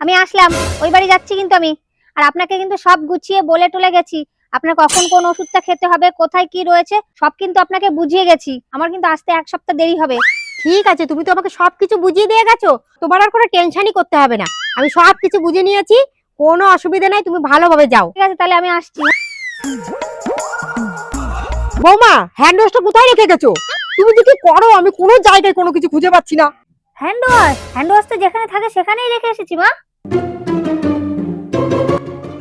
আমি আসলাম ওই বাড়ি যাচ্ছি কিন্তু আমি। আর আপনাকে কিন্তু সব গুছিয়ে বলে টলে গেছি। আপনার কখন কোন ওষুধটা খেতে হবে কোথায় কি রয়েছে সব কিন্তু আপনাকে বুঝিয়ে গেছি। আমার কিন্তু আসতে এক সপ্তাহ দেরি হবে। ঠিক আছে তুমি তো আমাকে সবকিছু বুঝিয়ে দিয়ে গেছো। তোমার আর কোনো টেনশনই করতে হবে না। আমি সব কিছু বুঝে নিয়েছি। কোনো অসুবিধা নাই তুমি ভালোভাবে যাও। ঠিক আছে তাহলে আমি আসছি। বৌমা হ্যান্ড ওয়াশটা কোথায় রেখে গেছো? তুমি যে কি করো? আমি কোনো জায়গায় কোনো কিছু খুঁজে পাচ্ছি না। হ্যান্ড ওয়াশ হ্যান্ড ওয়াশ তো যেখানে থাকে সেখানেই রেখে এসেছি মা।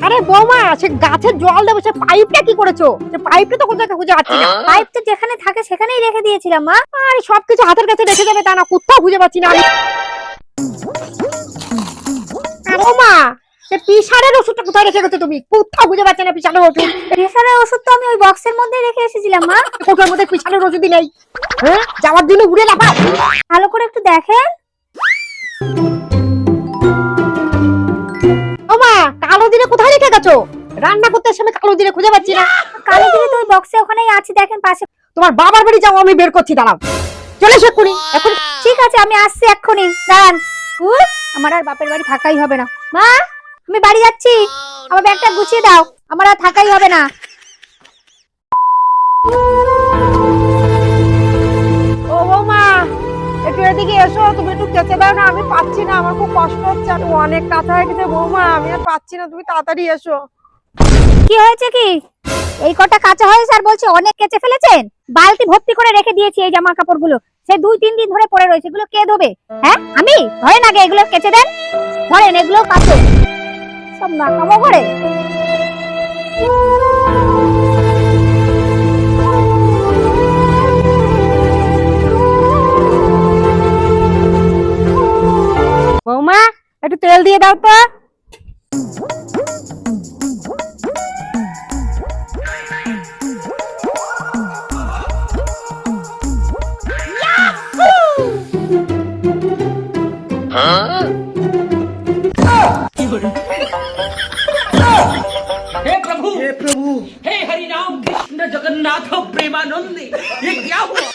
আরে বৌমা সে গাছের জল দেবো সে পাইপটা কি করেছ? সে পাইপটা তো কোথাও খুঁজে পাচ্ছি না। পাইপ তো যেখানে থাকে সেখানেই রেখে দিয়েছিলাম মা। আরে সবকিছু হাতের কাছে রেখে যাবে তা না কোথাও খুঁজে পাচ্ছি না আমি। বৌমা সে পিসারের ওষুধটা কোথায় রেখে গেছো তুমি? কোথাও খুঁজে পাচ্ছি না পিসারের ওষুধ। প্রেসারের ওষুধ তো আমি ওই বক্সের মধ্যেই রেখে এসেছিলাম মা। কোথার মধ্যে পিসারের ওষুধই নেই? হ্যাঁ? যাওয়ার দিনে উড়ে লাফাও। ভালো করে একটু দেখেন। কালো দিনে কোথায় রেখে গেছো? রান্না করতে আমি কালো দিনে খুঁজে পাচ্ছি না। কালো দিনে তো বক্সে ওখানেই আছে দেখেন পাশে। তোমার বাবার বাড়ি যাও আমি বের করছি দাঁড়াও। চলে এসো এক্ষুনি। এখন ঠিক আছে আমি আসছি এক্ষুনি। দাঁড়ান। উহ, আমার আর বাপের বাড়ি থাকাই হবে না। মা আমি বাড়ি যাচ্ছি। আমার ব্যাগটা গুছিয়ে দাও। আমার আর থাকাই হবে না। এদিকে এসো, তুমি একটু যেতে দাও না, আমি পাচ্ছি না, আমার খুব কষ্ট হচ্ছে আর অনেক কাঁথা হয়ে গেছে বৌমা, আমি আর পাচ্ছি না, তুমি তাড়াতাড়ি এসো। কি হয়েছে কি? এই কটা কাঁচা হয়েছে আর বলছে অনেক কেচে ফেলেছেন? বালতি ভর্তি করে রেখে দিয়েছি এই জামা কাপড়গুলো। সে দুই তিন দিন ধরে পড়ে রয়েছে, এগুলো কে ধোবে? হ্যাঁ আমি? ধরেন আগে এগুলো কেচে দেন। ধরেন, এগুলো কাচো। সব নাকামো করে তেল দিয়ে দাও তো हे प्रभु हे प्रभु हे हरि राम कृष्ण जगन्नाथ प्रेमानंद ये क्या हुआ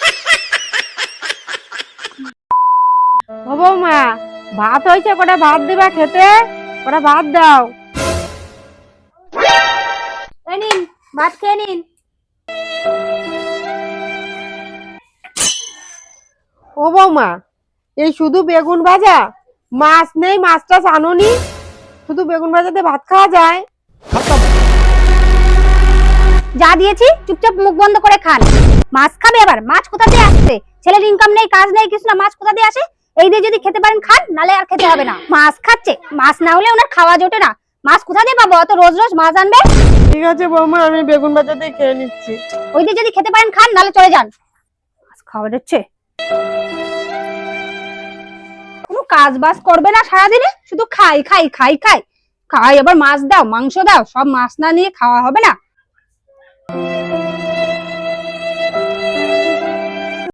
ও বৌমা ভাত হয়েছে কটা ভাত দিবা খেতে? কটা ভাত দাও। নিন ভাত খেয়ে নিন। ও বৌমা এই শুধু বেগুন ভাজা? মাছ নেই মাছটা আনোনি? শুধু বেগুন ভাজাতে ভাত খাওয়া যায়? যা দিয়েছি চুপচাপ মুখ বন্ধ করে খান। মাছ খাবে আবার মাছ কোথা দিয়ে আসছে ছেলের ইনকাম নেই কাজ নেই কিছু না মাছ কোথা দিয়ে আসে? এই দিয়ে যদি খেতে পারেন খান নালে আর খেতে হবে না। মাছ খাচ্ছে মাছ না হলে ওনার খাওয়া জোটে না। মাছ কোথা দিয়ে পাবো? অত রোজ রোজ মাছ আনবে? ঠিক আছে বৌমা আমি বেগুন ভাজাতে খেয়ে নিচ্ছি। ওই দিয়ে যদি খেতে পারেন খান নালে চলে যান। মাছ খাওয়া হচ্ছে কোনো কাজ বাজ করবে না সারাদিনে? শুধু খাই খাই খাই খাই। খাই আবার মাছ দাও মাংস দাও সব মাছ না নিয়ে খাওয়া হবে না।